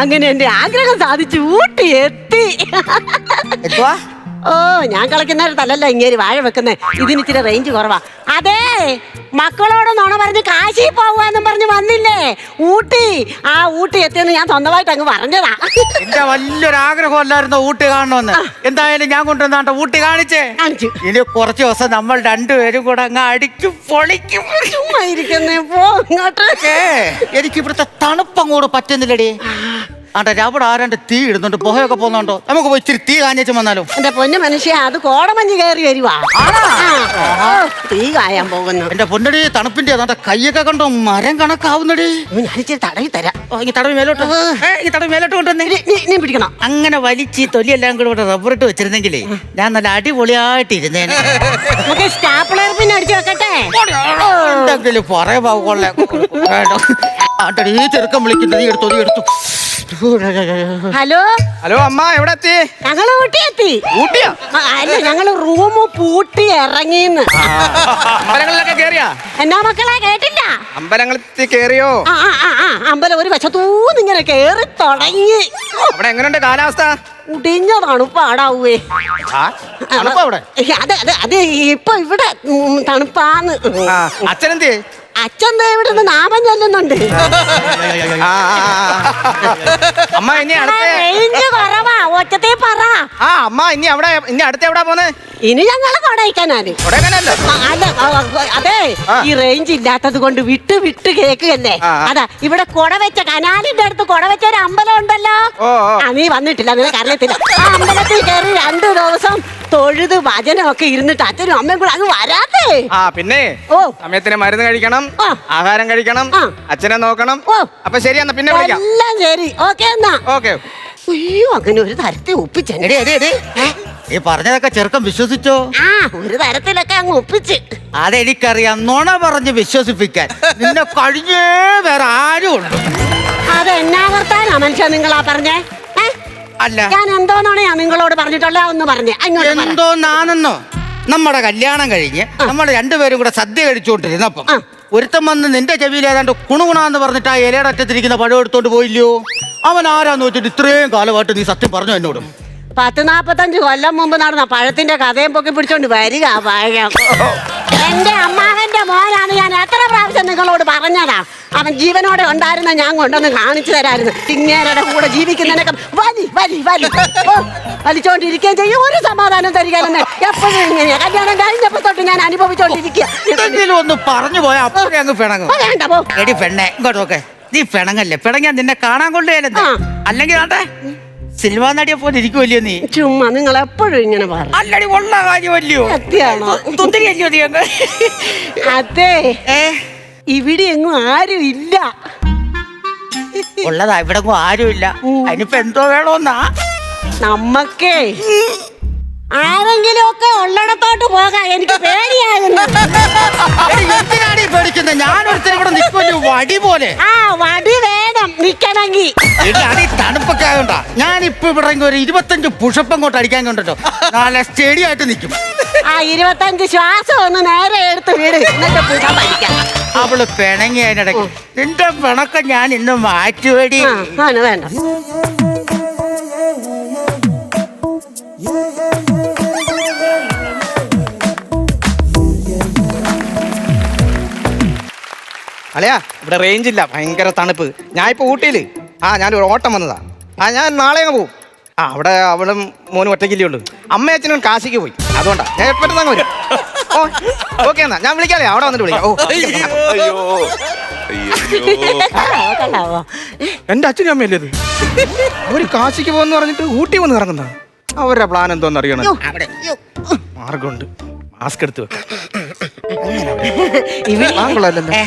അങ്ങനെ എന്റെ ആഗ്രഹം സാധിച്ചു. ഊട്ടി എത്തി. ഓ ഞാൻ കളിക്കുന്നിടത്തല്ലല്ലോ ഇങ്ങനെ വാഴ വെക്കുന്നേ. ഇതിന് ഇച്ചിരി റേഞ്ച് കുറവാ. അതെ മക്കളോട് നോണ പറഞ്ഞ് കാശി പോവാന്നും പറഞ്ഞ് വന്നില്ലേ? ഊട്ടി. ആ ഊട്ടി എത്തിയെന്ന് ഞാൻ സ്വന്തമായിട്ട് അങ്ങ് പറഞ്ഞതാ. എന്റെ വലിയൊരു ആഗ്രഹമല്ലായിരുന്നു ഊട്ടി കാണണമെന്ന്? എന്തായാലും ഞാൻ കൊണ്ടുവന്നാണ്ട് ഊട്ടി കാണിച്ചേ. കാണിച്ചു. ഇനി കുറച്ച് ദിവസം നമ്മൾ രണ്ടുപേരും കൂടെ അങ്ങ് അടിക്കും പൊളിക്കും. ചുമ്മാ ഇരിക്കുന്നേ പോ ഇങ്ങോട്ട് ഏ എനിക്ക് ഇവിടുത്തെ പറ്റുന്നില്ലടി. ആണ്ടെ അവിടെ ആരാണ്ട് തീ ഇടുന്നുണ്ട്? പുഹയൊക്കെ പോകുന്നുണ്ടോ? നമുക്ക് പോയി ഇച്ചിരി തീ കാഞ്ഞു വന്നാലോ. എന്റെ പൊന്നു മനുഷ്യ അത് കോടമഞ്ഞ് കയറി വരുവാ. തീ കായാൻ പോകുന്നു. എന്റെ പൊന്നടി തണുപ്പിന്റെ അതാ കൈയൊക്കെ കണ്ടോ? മരം കണക്കാവുന്നടി. ഞാനിച്ചിരി തടവി തരാം. തടവി മേലോട്ട്. ഈ തടവി മേലോട്ട് കൊണ്ടുവന്നേ. പിടിക്കണം. അങ്ങനെ വലിച്ച് ഈ തൊലിയെല്ലാം കൂടെ ഇവിടെ റബ്ബറിട്ട് വെച്ചിരുന്നെങ്കിലേ ഞാൻ നല്ല അടിപൊളിയായിട്ട് ഇരുന്നേനെ. നമുക്ക് സ്റ്റാപ്ലർ പിന്നെ അടിച്ചു വെക്കട്ടെ? എന്തെങ്കിലും പറയാ കൊള്ളേ. ചെറുക്കം വിളിക്കുന്നത് നീ എടുത്തു നീ എടുത്തു. ഹലോ? ഹലോ അമ്മ എവിടെ എത്തി ഞങ്ങൾ ഊട്ടി എത്തി ഊട്ടിയാ? ആ, അല്ല ഞങ്ങൾ റൂം പൂട്ടി ഇറങ്ങിന്ന്. അമ്പലങ്ങളിലൊക്കെ കേറിയാ? എന്നാ മക്കളെ കേട്ടില്ല? അമ്പലങ്ങളിൽ കേറിയോ? ആ ആ ആ, ആ അമ്പലം ഒരു വശത്തൂന്ന് ഇങ്ങനെ കേറി തുടങ്ങി. അവിടെ എങ്ങനെയുണ്ട് കാലാവസ്ഥ? ഉടിഞ്ഞ തണുപ്പാടാവേ. തണുപ്പാ അവിടെ? അതെ അതെ അത് ഇപ്പൊ ഇവിടെ ഉം, തണുപ്പാന്ന്. ആ അച്ഛനെന്തേ അച്ഛൻ ദേ ഇവിടെ നിന്ന് നാമം ചൊല്ലുന്നുണ്ട് ആ. അമ്മ ഇനി അടുത്ത റേഞ്ച് കുറവാ ഒറ്റത്തെ പറ. ആ അമ്മ ഇനി അവിടെ ഇനി അടുത്ത എവിടാ പോന്നെ? ഇനി ഞങ്ങൾ കൊടയിക്കാനാണ് കൊടൈക്കനാലോ അല്ല ആ, ആ, അതെ ആ. ഈ റേഞ്ച് ഇല്ലാത്തത് കൊണ്ട് വിട്ട് വിട്ട് കേക്കുകയല്ലേ ആ, ആ. അതാ ഇവിടെ കൊട വെച്ച കനാലിന്റെ അടുത്ത് കൊട വെച്ച ഒരു അമ്പലം ഉണ്ടല്ലോ. ഓ, ഓ. ആ നീ വന്നിട്ടില്ല നിനക്ക് അറിയത്തില്ല. ആ അമ്പലത്തിൽ കയറി രണ്ടു ദിവസം തൊഴുത് വചനമൊക്കെ ഇരുന്നിട്ട് അച്ഛനും അമ്മയും കൂടെ അത് വരാത്തേ. ആ പിന്നെ ഓ. സമയത്തിന് മരുന്ന് കഴിക്കണം ആ. ആഹാരം കഴിക്കണം ആ. അച്ഛനെ നോക്കണം. ഓ. അപ്പൊ ശരി എന്നാ പിന്നെ വിളിക്കാം. എല്ലാം ശരി. ഓക്കെ എന്നാ. ഓക്കെ. അയ്യോ അങ്ങനെ ഒരു തരത്തിൽ ഒപ്പിച്ചെ. എടി എടി എടി. ഈ പറഞ്ഞതൊക്കെ ചെറുക്കം വിശ്വസിച്ചോ? ആ ഒരു തരത്തിലൊക്കെ അങ്ങ് ഒപ്പിച്ച്. അതെനിക്കറിയാം. നുണ പറഞ്ഞ് വിശ്വസിപ്പിക്കാൻ. നിന്നെ കഴിഞ്ഞേ വേറെ ആരും ഉണ്ട് അത് എന്നാ വർത്താനാ മനുഷ്യ നിങ്ങളാ പറഞ്ഞേ? അല്ല. ഞാൻ എന്തോന്നാണ് നിങ്ങളോട് പറഞ്ഞിട്ടുള്ള ഒന്ന് പറഞ്ഞേ. അങ്ങോട്ട് പറ. എന്തോ നമ്മുടെ കല്യാണം കഴിഞ്ഞ് നമ്മൾ രണ്ടുപേരും കൂടെ സദ്യ കഴിച്ചുകൊണ്ടിരുന്നപ്പം ഒരുത്തം ഒരുത്തൻ വന്ന് നിന്റെ ചെവിയിൽ ഏതാണ്ട് കുണുകുണാന്ന് പറഞ്ഞിട്ട് ആ ഇലയുടെ അറ്റത്തിരിക്കുന്ന പഴം എടുത്തോണ്ട് പോയില്ലയോ? അവൻ ആരാന്ന് വെച്ചിട്ട് ഇത്രയും കാലമായിട്ട് നീ സത്യം പറഞ്ഞു എന്നോട്? പത്ത് നാപ്പത്തഞ്ച് കൊല്ലം മുമ്പ് നടന്ന പഴത്തിന്റെ കഥയും പൊക്കി പിടിച്ചോണ്ട് വരിക പഴം എന്റെ അമ്മാവന്റെ മോനാണ് ഞാൻ എത്ര പ്രാവശ്യം നിങ്ങളോട് പറഞ്ഞതാ? അവൻ ജീവനോടെ ഉണ്ടായിരുന്ന ഞാൻ കൊണ്ടൊന്ന് കാണിച്ചു തരായിരുന്നു. ഇങ്ങേരുടെ കൂടെ ജീവിക്കുന്നതിനൊക്കെ വലി വലി വലി. വലിച്ചോണ്ടിരിക്കുകയും ചെയ്യും. ഒരു സമാധാനം തരികയല്ലെന്ന് എപ്പോഴും ഇങ്ങനെയാ. കല്യാണം കഴിഞ്ഞപ്പോ തൊട്ട് ഞാൻ അനുഭവിച്ചോണ്ടിരിക്കുക എന്തെങ്കിലും ഒന്ന് പറഞ്ഞു പോയാ അപ്പോഴേ അങ്ങ് പിണങ്ങും. വേണ്ട പോ. എടി പെണ്ണെ ഇങ്ങോട്ട് നോക്കെ. നീ പിണങ്ങല്ലേ? പിണങ്ങാൻ നിന്നെ കാണാൻ കൊണ്ടുപോയാലെന്താ? അല്ലെങ്കിൽ ആട്ടെ സിനിമാ നടിയെ പോലെ ഇരിക്കുമല്ലോ നീ? ചുമ്മാ നിങ്ങൾ എപ്പോഴും ഇങ്ങനെ പറ അല്ലടി ഉള്ള കാര്യമല്ലയോ? സത്യാണോ? തുന്തിരിയല്ലയോ നീ അങ്ങ്? അതെ. ഏ? ഇവിടെ എങ്ങും ആരും ഇല്ല. ഉള്ളതാ ഇവിടെ ആരുമില്ല അതിനിപ്പോ എന്തോ വേണോന്നാ? നമ്മക്കേ. ആരെങ്കിലും ഒക്കെ ഉള്ളിടത്തോട്ട് പോകാം എനിക്ക് പേടിയാകുന്നു. എടി, എന്തിനാടി പേടിക്കുന്നത് ഞാനൊരുത്തരും കൂടെ നിൽക്കുമല്ലോ വടി പോലെ. ആ വടി വേണം നിക്കണമെങ്കി എടി, അത് ഈ തണുപ്പൊക്കെ ആയോണ്ടാ. ഞാനിപ്പോ ഇവിടെ ഇങ്ങ് ഒരു ഇരുപത്തഞ്ച് പുഷപ്പ് അങ്ങോട്ട് അടിക്കാൻ കൊണ്ടോ നാളെ സ്റ്റേഡിയായിട്ട് ആയിട്ട് നിൽക്കും. ആ ഇരുപത്തഞ്ച് ശ്വാസം ഒന്ന് നേരെ എടുത്ത് വീട്. എന്നിട്ട് പുക വലിക്കാം. അവൾ പിണങ്ങി അതിനിടയ്ക്ക്. നിന്റെ പിണക്കം ഞാൻ ഇന്ന് മാറ്റുവേടി. ആ ആണ് വേണ്ട. അല്ലയാ ഇവിടെ റേഞ്ച് ഇല്ല. ഭയങ്കര തണുപ്പ്. ഞാൻ ഇപ്പൊ ഊട്ടിയിൽ. ആ ഞാനൊരു ഓട്ടം വന്നതാ. ആ ഞാൻ നാളെ അങ്ങ് പോകും ആ അവിടെ അവളും മോനും ഒറ്റയ്ക്കില്ലേ ഉള്ളൂ. അമ്മ അച്ഛനും കാശിക്ക് പോയി. അതുകൊണ്ടാ. ഞാൻ എപ്പോഴും അങ്ങ് വരും. ഓ ഓക്കെ എന്നാ. ഞാൻ വിളിക്കാല്ലേ അവിടെ വന്നിട്ട് വിളിക്കാം. ഓ അയ്യോ. അയ്യോ. അച്ഛനും അമ്മയല്ലേ ഇത്? അവർ കാശിക്ക് പോകുന്ന പറഞ്ഞിട്ട് ഊട്ടി വന്ന് ഇറങ്ങുന്ന അവരുടെ പ്ലാൻ എന്തോന്ന് അറിയണം. അവിടെ. മാർഗമുണ്ട്. മാസ്ക് എടുത്ത് വെക്കാം. ആ,